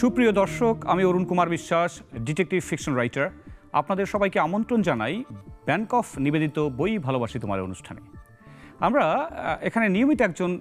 সুপ্রিয় দর্শক আমি Arun Kumar Biswas detective fiction writer আপনাদের সবাইকে আমন্ত্রণ জানাই ব্যাংক অফ নিবেদিত বই ভালোবাসি তোমার অনুষ্ঠানে। আমরা এখানে নিয়মিত একজন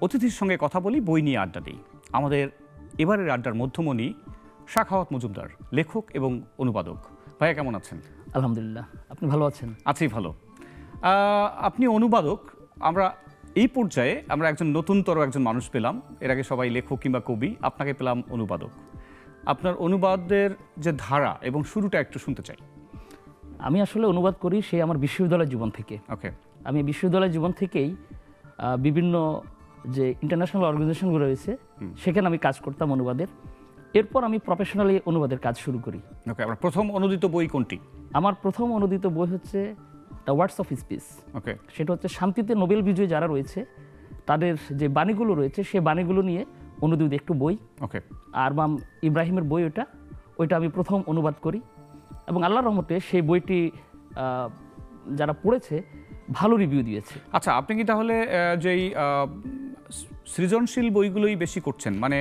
অতিথির সঙ্গে কথা বলি বই নিয়ে আড্ডা দিই। আমাদের এবারের আড্ডার মধ্যমণি শাখাওয়াত মজুমদার লেখক এবং অনুবাদক। ভাইয়া কেমন আছেন? আলহামদুলিল্লাহ। আপনি ভালো আছেন? আছি ভালো। আপনি অনুবাদক আমরা এই পর্যায়ে আমরা একজন নতুনতর একজন মানুষ পেলাম। এর আগে সবাই লেখক কিংবা কবি আপনাকে পেলাম অনুবাদক। আপনার অনুবাদের যে ধারা এবং শুরুটা একটু শুনতে চাই। আমি আসলে অনুবাদ করি সে আমার বিশ্ববিদ্যালয় জীবন থেকে। ওকে। আমি বিশ্ববিদ্যালয় জীবন থেকেই বিভিন্ন যে ইন্টারন্যাশনাল অর্গানাইজেশনগুলো রয়েছে সেখানে আমি কাজ করতাম অনুবাদের। এরপর আমি প্রফেশনালি অনুবাদের কাজ শুরু করি। ওকে আপনার প্রথম অনুদিত বই কোনটি? আমার প্রথম অনুদিত বই হচ্ছে দ্য ওয়ার্ডস অফ স্পিচ ওকে। সেটা হচ্ছে শান্তিতে নোবেল বিজয়ী যারা রয়েছে তাদের যে বাণীগুলো রয়েছে সেই বাণীগুলো নিয়ে অনুদিত একটু বই। ওকে। আর মাম ইব্রাহিমের বই ওটা ওইটা আমি প্রথম অনুবাদ করি। এবং আল্লাহ রহমতে সেই বইটি যারা পড়েছে ভালো রিভিউ দিয়েছে। আচ্ছা আপনি কি তাহলে যেই সৃজনশীল বইগুলোই বেশি করছেন। মানে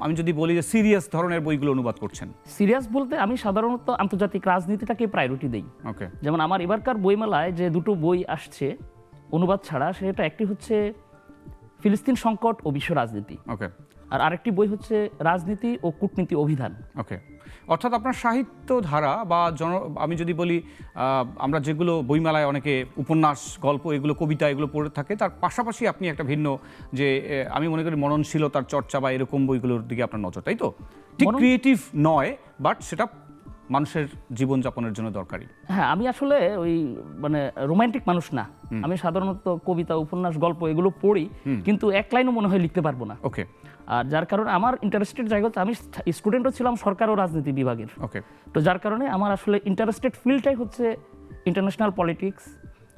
আমি যদি বলি যে সিরিয়াস ধরনের বইগুলো অনুবাদ করছেন। সিরিয়াস বলতে আমি সাধারণত আন্তর্জাতিক রাজনীতিটাকে প্রায়োরিটি দিই। ওকে। যেমন আমার এবারকার বইমেলায় যে দুটো বই আসছে অনুবাদ ছাড়া সেটা একটি হচ্ছে ফিলিস্তিন সংকট ও বিশ্ব রাজনীতি। ওকে। আর আরেকটি বই হচ্ছে রাজনীতি ও কূটনীতি অভিধান। ওকে। অর্থাৎ আপনার সাহিত্য ধারা বা জন আমি যদি বলি আমরা যেগুলো বইমেলায় অনেকে উপন্যাস গল্প এগুলো কবিতা এগুলো পড়ে থাকে তার পাশাপাশি আপনি একটা ভিন্ন যে আমি মনে করি মননশীলতার চর্চা বা এরকম বইগুলোর দিকে আপনার নজর তাই তো? ঠিক ক্রিয়েটিভ নয় বাট সেটা মানুষের জীবনযাপনের জন্য দরকারি। হ্যাঁ আমি আসলে ওই মানে রোমান্টিক মানুষ না। আমি সাধারণত কবিতা উপন্যাস গল্প এগুলো পড়ি কিন্তু এক লাইনও মনে হয় লিখতে পারব না। ওকে। আর যার কারণে আমার ইন্টারেস্টেড জায়গা আমি স্টুডেন্টও ছিলাম সরকার ও রাজনীতি বিভাগের। ওকে তো যার কারণে আমার আসলে ইন্টারেস্টেড ফিল্ডটাই হচ্ছে ইন্টারন্যাশনাল পলিটিক্স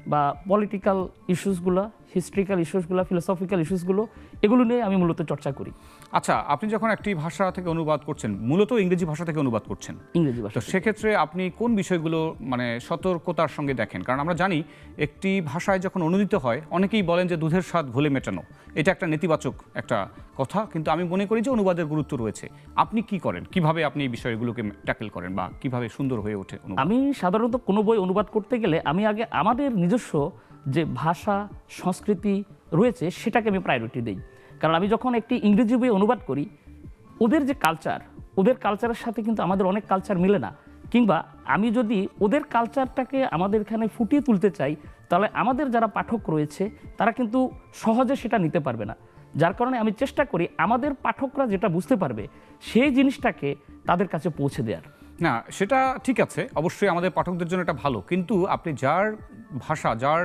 বা পলিটিক্যাল ইস্যুসগুলো হিস্ট্রিক্যাল ইস্যুসগুলো ফিলোসফিক্যাল ইস্যুসগুলো এগুলো নিয়ে আমি মূলত চর্চা করি। আচ্ছা আপনি যখন একটি ভাষা থেকে অনুবাদ করছেন মূলত ইংরেজি ভাষা থেকে অনুবাদ করছেন ইংরেজি ভাষা তো সেক্ষেত্রে আপনি কোন বিষয়গুলো মানে সতর্কতার সঙ্গে দেখেন? কারণ আমরা জানি একটি ভাষায় যখন অনুদিত হয় অনেকেই বলেন যে দুধের স্বাদ ঘোলে মেটানো। এটা একটা নেতিবাচক একটা কথা কিন্তু আমি মনে করি যে অনুবাদের গুরুত্ব রয়েছে। আপনি কি করেন? কীভাবে আপনি এই বিষয়গুলোকে ট্যাকেল করেন বা কীভাবে সুন্দর হয়ে ওঠে আমি সাধারণত কোনো বই অনুবাদ করতে গেলে আমি আগে আমাদের নিজস্ব যে ভাষা সংস্কৃতি রয়েছে সেটাকে আমি প্রায়োরিটি দিই। কারণ আমি যখন একটি ইংরেজি বই অনুবাদ করি, ওদের যে কালচার ওদের কালচারের সাথে কিন্তু আমাদের অনেক কালচার মিলে না। কিংবা আমি যদি ওদের কালচারটাকে আমাদের এখানে ফুটিয়ে তুলতে চাই, তাহলে আমাদের যারা পাঠক রয়েছে, তারা কিন্তু সহজে সেটা নিতে পারবে না। যার কারণে আমি চেষ্টা করি আমাদের পাঠকরা যেটা বুঝতে পারবে, সেই জিনিসটাকে তাদের কাছে পৌঁছে দেওয়ার। না সেটা ঠিক আছে। অবশ্যই আমাদের পাঠকদের জন্য এটা ভালো। কিন্তু আপনি যার ভাষা যার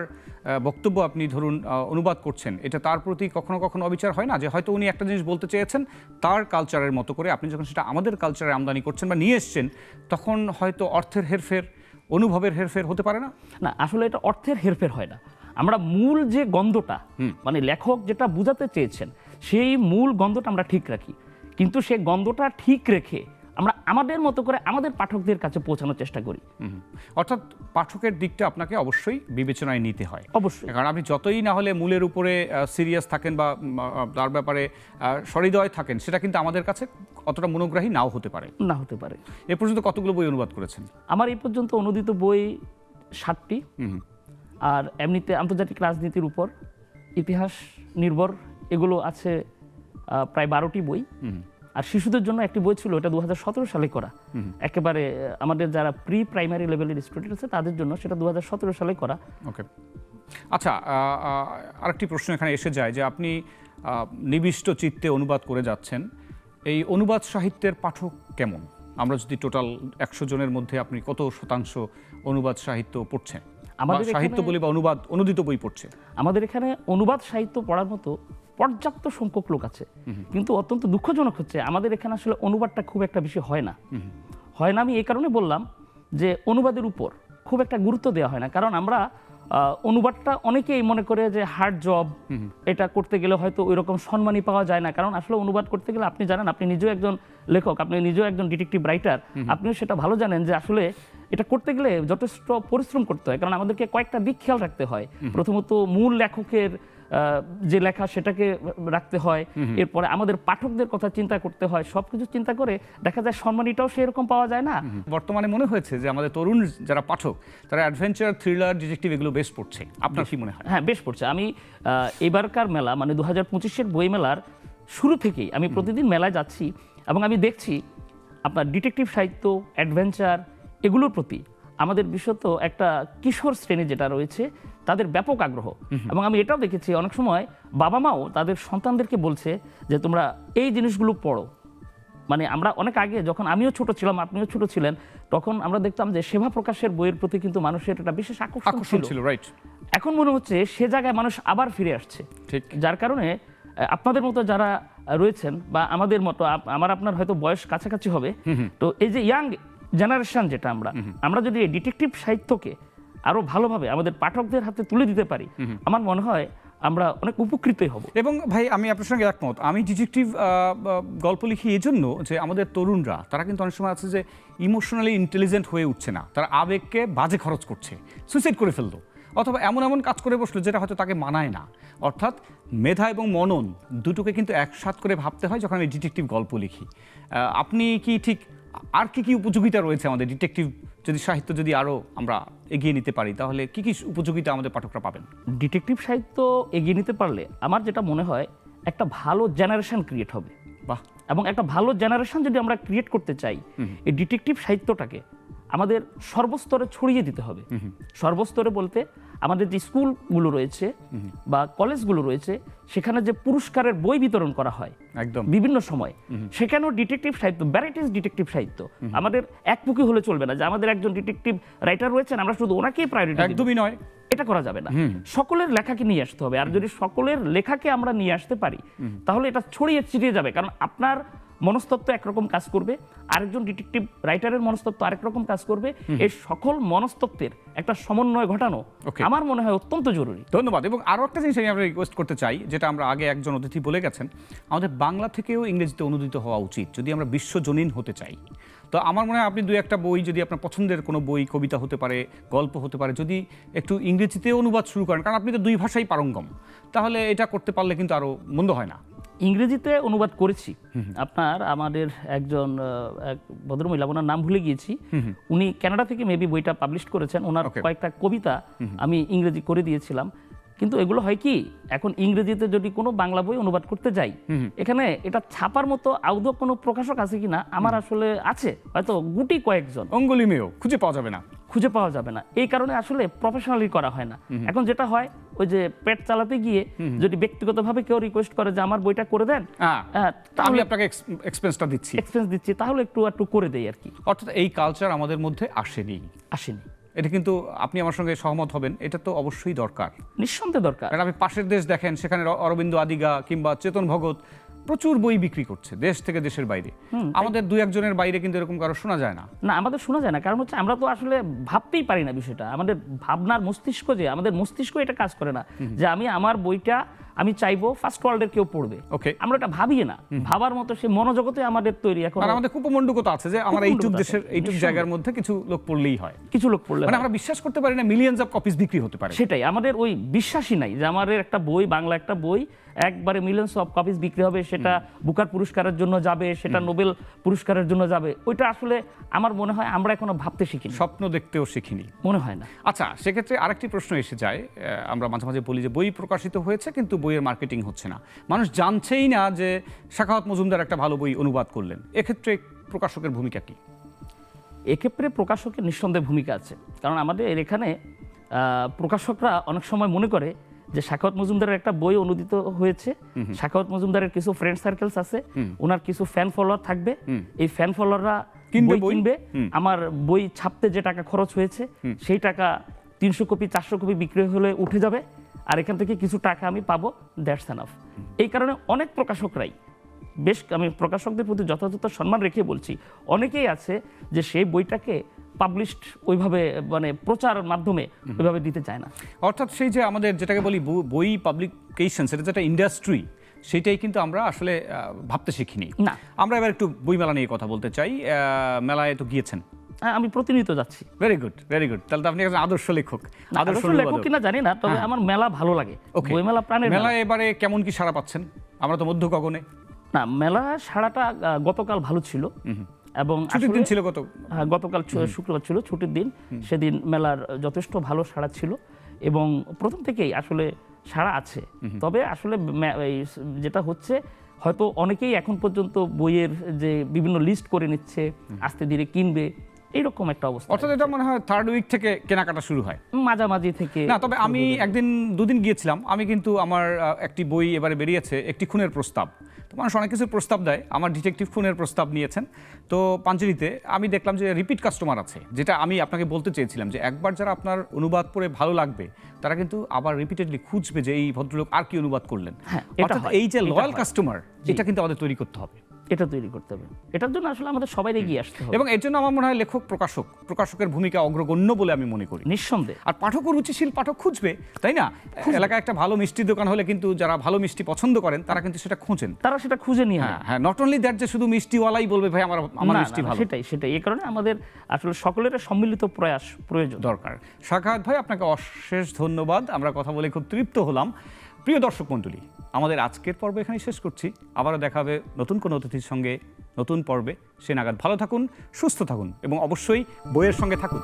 বক্তব্য আপনি ধরুন অনুবাদ করছেন এটা তার প্রতি কখনো কখনো অবিচার হয় না? যে হয়তো উনি একটা জিনিস বলতে চেয়েছেন তার কালচারের মতো করে আপনি যখন সেটা আমাদের কালচারে আমদানি করছেন বা নিয়ে এসছেন তখন হয়তো অর্থের হেরফের অনুভবের হেরফের হতে পারে না? না আসলে এটা অর্থের হেরফের হয় না। আমরা মূল যে গন্ধটা মানে লেখক যেটা বোঝাতে চেয়েছেন সেই মূল গন্ধটা আমরা ঠিক রাখি। কিন্তু সে গন্ধটা ঠিক রেখে আমরা আমাদের মতো করে আমাদের পাঠকদের কাছে পৌঁছানোর চেষ্টা করি। অর্থাৎ পাঠকের দিকটা আপনাকে অবশ্যই বিবেচনায় নিতে হয়। অবশ্যই। কারণ আপনি যতই না হলে মূলের উপরে সিরিয়াস থাকেন বা তার ব্যাপারে আহ, সহৃদয় থাকেন সেটা কিন্তু আমাদের কাছে অতটা মনোগ্রাহী নাও হতে পারে। না হতে পারে। এ পর্যন্ত কতগুলো বই অনুবাদ করেছেন? আমার এই পর্যন্ত অনুদিত বই ষাটটি আর এমনিতে আন্তর্জাতিক রাজনীতির উপর ইতিহাস নির্ভর এগুলো আছে প্রায় বারোটি বই। আর শিশুদের জন্য একটি বই ছিল এটা দু সালে করা। একেবারে আমাদের যারা প্রি প্রাইমারি লেভেলের স্টুডেন্ট আছে তাদের জন্য সেটা দু সালে করা। ওকে আচ্ছা আরেকটি প্রশ্ন এখানে এসে যায় যে আপনি নিবিষ্ট চিত্তে অনুবাদ করে যাচ্ছেন। এই অনুবাদ সাহিত্যের পাঠক কেমন? আমরা যদি টোটাল একশো জনের মধ্যে আপনি কত শতাংশ অনুবাদ সাহিত্য পড়ছেন? আমাদের সাহিত্য বলি বা অনুবাদ অনুদিত বই পড়ছে? আমাদের এখানে অনুবাদ সাহিত্য পড়ার মতো পর্যাপ্ত সংখ্যক লোক আছে। কিন্তু অত্যন্ত দুঃখজনক হচ্ছে আমাদের এখানে আসলে অনুবাদটা খুব একটা বেশি হয় না। হয় না আমি এই কারণে বললাম যে অনুবাদের উপর খুব একটা গুরুত্ব দেওয়া হয় না। কারণ আমরা অনুবাদটা অনেকেই মনে করে যে হার্ড জব এটা করতে গেলে হয়তো ওই রকম সম্মানই পাওয়া যায় না। কারণ আসলে অনুবাদ করতে গেলে আপনি জানেন আপনি নিজেও একজন লেখক আপনি নিজেও একজন ডিটেকটিভ রাইটার আপনিও সেটা ভালো জানেন যে আসলে এটা করতে গেলে যথেষ্ট পরিশ্রম করতে হয়। কারণ আমাদেরকে কয়েকটা দিক খেয়াল রাখতে হয়। প্রথমত মূল লেখকের যে লেখা সেটাকে রাখতে হয় এরপরে আমাদের পাঠকদের কথা চিন্তা করতে হয় সব কিছু চিন্তা করে দেখা যায় সম্মানীটাও সেরকম পাওয়া যায় না। বর্তমানে মনে হয়েছে যে আমাদের তরুণ যারা পাঠক তারা অ্যাডভেঞ্চার থ্রিলার ডিটেকটিভ এগুলো বেশ পড়ছে। আপনার কি মনে হয়? হ্যাঁ বেশ পড়ছে। আমি এবারকার মেলা মানে দু হাজার পঁচিশের বই মেলার শুরু থেকেই আমি প্রতিদিন মেলায় যাচ্ছি এবং আমি দেখছি আপনার ডিটেকটিভ সাহিত্য অ্যাডভেঞ্চার এগুলোর প্রতি আমাদের বিশেষত একটা কিশোর শ্রেণি যেটা রয়েছে তাদের ব্যাপক আগ্রহ। এবং আমি এটাও দেখেছি অনেক সময় বাবা মাও তাদের সন্তানদেরকে বলছে যে তোমরা এই জিনিসগুলো পড়ো। মানে আমরা অনেক আগে যখন আমিও ছোট ছিলাম আপনিও ছোট ছিলেন তখন আমরা দেখতাম যে সেবা প্রকাশের বইয়ের প্রতি কিন্তু মানুষের একটা বিশেষ আকর্ষণ ছিল। রাইট এখন মনে হচ্ছে সে জায়গায় মানুষ আবার ফিরে আসছে। ঠিক। যার কারণে আপনাদের মতো যারা রয়েছেন বা আমাদের মতো আমার আপনার হয়তো বয়স কাছাকাছি হবে তো এই যে ইয়াং জেনারেশন যেটা আমরা আমরা যদি এই ডিটেকটিভ সাহিত্যকে আরও ভালোভাবে আমাদের পাঠকদের হাতে তুলে দিতে পারি। আমার মনে হয় আমরা অনেক উপকৃতই হব। এবং ভাই আমি আপনার সঙ্গে একমত। আমি ডিটেকটিভ গল্প লিখি এই জন্য যে আমাদের তরুণরা তারা কিন্তু অনেক সময় আছে যে ইমোশনালি ইন্টেলিজেন্ট হয়ে উঠছে না। তারা আবেগকে বাজে খরচ করছে সুইসাইড করে ফেলল। অথবা এমন এমন কাজ করে বসল যেটা হয়তো তাকে মানায় না। অর্থাৎ মেধা এবং মনন দুটোকে কিন্তু একসাথ করে ভাবতে হয় যখন আমি ডিটেকটিভ গল্প লিখি। আপনি কি ঠিক আর কি কি উপযোগিতা রয়েছে আমাদের ডিটেকটিভ যদি সাহিত্য যদি আরও আমরা এগিয়ে নিতে পারি তাহলে কি কী উপযোগিতা আমাদের পাঠকরা পাবেন? ডিটেকটিভ সাহিত্য এগিয়ে নিতে পারলে আমার যেটা মনে হয় একটা ভালো জেনারেশন ক্রিয়েট হবে। বাহ! এবং একটা ভালো জেনারেশন যদি আমরা ক্রিয়েট করতে চাই এই ডিটেকটিভ সাহিত্যটাকে আমাদের সর্বস্তরে ছড়িয়ে দিতে হবে। সর্বস্তরে বলতে আমাদের যে স্কুলগুলো রয়েছে বা কলেজগুলো রয়েছে সেখানে যে পুরস্কারের বই বিতরণ করা হয় একদম। বিভিন্ন সময় সেখানেও ডিটেকটিভ সাহিত্য ভ্যারাইটিস ডিটেকটিভ সাহিত্য। আমাদের একমুখী হলে চলবে না যে আমাদের একজন ডিটেকটিভ রাইটার রয়েছেন আমরা শুধু ওনাকেই প্রায়োরিটি একদমই নয়। এটা করা যাবে না। সকলের লেখাকে নিয়ে আসতে হবে। আর যদি সকলের লেখাকে আমরা নিয়ে আসতে পারি তাহলে এটা ছড়িয়ে ছিটিয়ে যাবে। কারণ আপনার মনস্তত্ত্ব একরকম কাজ করবে আরেকজন ডিটেকটিভ রাইটারের মনস্তত্ত্ব আরেক রকম কাজ করবে। এই সকল মনস্তত্ত্বের একটা সমন্বয় ঘটানো. আমার মনে হয় অত্যন্ত জরুরি। ধন্যবাদ। এবং আরও একটা জিনিস আমি আমরা রিকোয়েস্ট করতে চাই যেটা আমরা আগে একজন অতিথি বলে গেছেন আমাদের বাংলা থেকেও ইংরেজিতে অনুদিত হওয়া উচিত যদি আমরা বিশ্বজনীন হতে চাই। তো আমার মনে হয় আপনি দু একটা বই যদি আপনার পছন্দের কোনো বই কবিতা হতে পারে গল্প হতে পারে যদি একটু ইংরেজিতে অনুবাদ শুরু করেন কারণ আপনি তো দুই ভাষাই পারঙ্গম তাহলে এটা করতে পারলে কিন্তু আরও মন্দ হয় না। ইংরেজিতে অনুবাদ করেছি। আপনার আমাদের একজন এক ভদ্রমহিলা ওনার নাম ভুলে গিয়েছি। উনি কানাডা থেকে মেবি বইটা পাবলিশ করেছেন। ওনার কয়েকটা কবিতা আমি ইংরেজি করে দিয়েছিলাম। কিন্তু এগুলো হয় কি এখন ইংরেজিতে যদি কোনো বাংলা বই অনুবাদ করতে যাই এখানে এটা ছাপার মতো আউদ কোনো প্রকাশক আছে কিনা আমার আসলে আছে। হয়তো গুটি কয়েকজন। অঙ্গলি মেয়েও খুঁজে পাওয়া যাবে না। খুঁজে পাওয়া যাবে না। এই কারণে আসলে প্রফেশনালি করা হয় না। এখন যেটা হয় ওই যে পেট চালাতে গিয়ে যদি ব্যক্তিগতভাবে কেউ রিকোয়েস্ট করে যে আমার বইটা করে দেন হ্যাঁ আমি তাহলে আপনাকে এক্সপেন্সটা দিচ্ছি। এক্সপেন্স দিচ্ছি তাহলে একটু একটু করে দেই আর কি। অর্থাৎ এই কালচার আমাদের মধ্যে আসেনি। আসেনি। এটা কিন্তু আপনি আমার সঙ্গে সহমত হবেন এটা তো অবশ্যই দরকার। নিঃসন্দেহে দরকার। কারণ আপনি পাশের দেশ দেখেন সেখানে অরবিন্দ আদিগা কিংবা চেতন ভগত প্রচুর বই বিক্রি করছে দেশ থেকে দেশের বাইরে। আমাদের দু একজনের বাইরে কিন্তু এরকম কারও শোনা যায় না। না আমাদের শোনা যায় না কারণ হচ্ছে আমরা তো আসলে ভাবতেই পারি না বিষয়টা। আমাদের ভাবনার মস্তিষ্ক যে আমাদের মস্তিষ্ক এটা কাজ করে না। যে আমি আমার বইটা আমি চাইব ফার্স্ট ওয়ার্ল্ডের কেউ পড়বে। ওকে আমরা এটা ভাবি না। ভাবার মতো সে মনোজগতে আমাদের তৈরি এখন আর আমাদের কুপমণ্ডকতা আছে যে আমার এইটুক দেশের এইটুক জায়গার মধ্যে কিছু লোক পড়লেই হয়। কিছু লোক পড়লে মানে আমরা বিশ্বাস করতে পারি না মিলিয়ন্স অফ কপিস বিক্রি হতে পারে। সেটাই আমাদের ওই বিশ্বাসই নাই যে আমাদের একটা বই বাংলা একটা বই একবারে মিলিয়ন্স অফ কপিস বিক্রি হবে সেটা বুকার পুরস্কারের জন্য যাবে সেটা নোবেল পুরস্কারের জন্য যাবে ওইটা আসলে আমার মনে হয় আমরা এখনও ভাবতে শিখিনি। স্বপ্ন দেখতেও শিখিনি। মনে হয় না। আচ্ছা সেক্ষেত্রে আরেকটি প্রশ্ন এসে যায় আমরা মাঝে মাঝে বলি যে বই প্রকাশিত হয়েছে কিন্তু বইয়ের মার্কেটিং হচ্ছে না। মানুষ জানছেই না যে শাখাওয়াত মজুমদার একটা ভালো বই অনুবাদ করলেন। এক্ষেত্রে প্রকাশকের ভূমিকা কি? এক্ষেত্রে প্রকাশকের নিঃসন্দেহে ভূমিকা আছে। কারণ আমাদের এখানে প্রকাশকরা অনেক সময় মনে করে যে শাখাওয়াত মজুমদারের একটা বই অনুদিত হয়েছে। শাখাওয়াত মজুমদারের কিছু ফ্রেন্ড সার্কেলস আছে। ওনার কিছু ফ্যান ফলোয়ার থাকবে। এই ফ্যান ফলোয়াররা কিনবে বই? কিনবে। আমার বই ছাপতে যে টাকা খরচ হয়েছে সেই টাকা তিনশো কপি চারশো কপি বিক্রি হলে উঠে যাবে। আর এখান থেকে কিছু টাকা আমি পাবো দ্যাটস এনাফ এই কারণে অনেক প্রকাশকরাই বেশ আমি প্রকাশকদের প্রতি যথাযথ সম্মান রেখে বলছি অনেকেই আছে যে সেই বইটাকে পাবলিশড ওইভাবে মানে প্রচার মাধ্যমে ওইভাবে দিতে চায় না। অর্থাৎ সেই যে আমাদের যেটাকে বলি বই- পাবলিকেশন সেটা যেটা ইন্ডাস্ট্রি সেটাই কিন্তু আমরা আসলে ভাবতে শিখিনি। না। আমরা এবার একটু বইমেলা নিয়ে কথা বলতে চাই। মেলায় তো গিয়েছেন। আমি প্রতিনিয়ত যাচ্ছি। ভেরি গুড ভেরি গুড তাহলে তো আপনি একজন আদর্শ লেখক আদর্শ লেখক। কিনা জানি না তবে আমার মেলা ভালো লাগে. বই মেলা প্রাণের মেলা। এবারে কেমন কি সারা পাচ্ছেন? আমরা তো মধ্য গগনে। না মেলা সারাটা গতকাল ভালো ছিল। এবং ছুটির দিন ছিল কত হ্যাঁ, গতকাল শুক্রবার ছিল ছুটির দিন। সেদিন মেলার যথেষ্ট ভালো সাড়া ছিল। এবং প্রথম থেকেই আসলে সাড়া আছে। তবে আসলে যেটা হচ্ছে হয়তো অনেকেই এখন পর্যন্ত বইয়ের যে বিভিন্ন লিস্ট করে নিচ্ছে আস্তে ধীরে কিনবে। এইরকম একটা অবস্থা অর্থাৎ এটা মনে হয় থার্ড উইক থেকে কেনাকাটা শুরু হয়। মাঝামাঝি থেকে না তবে আমি একদিন দুদিন গিয়েছিলাম। আমি কিন্তু আমার একটি বই এবারে বেরিয়েছে একটি খুনের প্রস্তাব। তো মানুষ অনেক কিছুর প্রস্তাব দেয়। আমার ডিটেকটিভ খুনের প্রস্তাব নিয়েছেন। তো পাঞ্জেরিতে আমি দেখলাম যে রিপিট কাস্টমার আছে যেটা আমি আপনাকে বলতে চেয়েছিলাম যে একবার যারা আপনার অনুবাদ পড়ে ভালো লাগবে তারা কিন্তু আবার রিপিটেডলি খুঁজবে যে এই ভদ্রলোক আর কি অনুবাদ করলেন। হ্যাঁ, অর্থাৎ এই যে লয়াল কাস্টমার এটা কিন্তু আমাদের তৈরি করতে হবে। এটা তৈরি করতে হবে। এটার জন্য আসলে আমাদের সবাই এগিয়ে আসতে হবে। এবং এর জন্য আমার মনে হয় লেখক প্রকাশক প্রকাশকের ভূমিকা অগ্রগণ্য বলে আমি মনে করি। নিঃসন্দেহে। আর পাঠকও রুচিশীল পাঠক খুঁজবে তাই না? এলাকায় একটা ভালো মিষ্টির দোকান হলে কিন্তু যারা ভালো মিষ্টি পছন্দ করেন তারা কিন্তু সেটা খোঁজেন। তারা সেটা খুঁজে নিয়ে হ্যাঁ হ্যাঁ নট অনলি দ্যাট যে শুধু মিষ্টিওয়ালাই বলবে ভাই আমার আমার মিষ্টি ভালো। সেটাই সেটাই। এই কারণে আমাদের আসলে সকলের সম্মিলিত প্রয়াস প্রয়োজন। দরকার। সাক্ষাৎ ভাই আপনাকে অশেষ ধন্যবাদ। আমরা কথা বলে খুব তৃপ্ত হলাম। প্রিয় দর্শক মণ্ডলী, আমাদের আজকের পর্ব এখানে শেষ করছি। আবারও দেখা হবে নতুন কোনো অতিথির সঙ্গে নতুন পর্বে। সে নাগাদ ভালো থাকুন, সুস্থ থাকুন এবং অবশ্যই বইয়ের সঙ্গে থাকুন।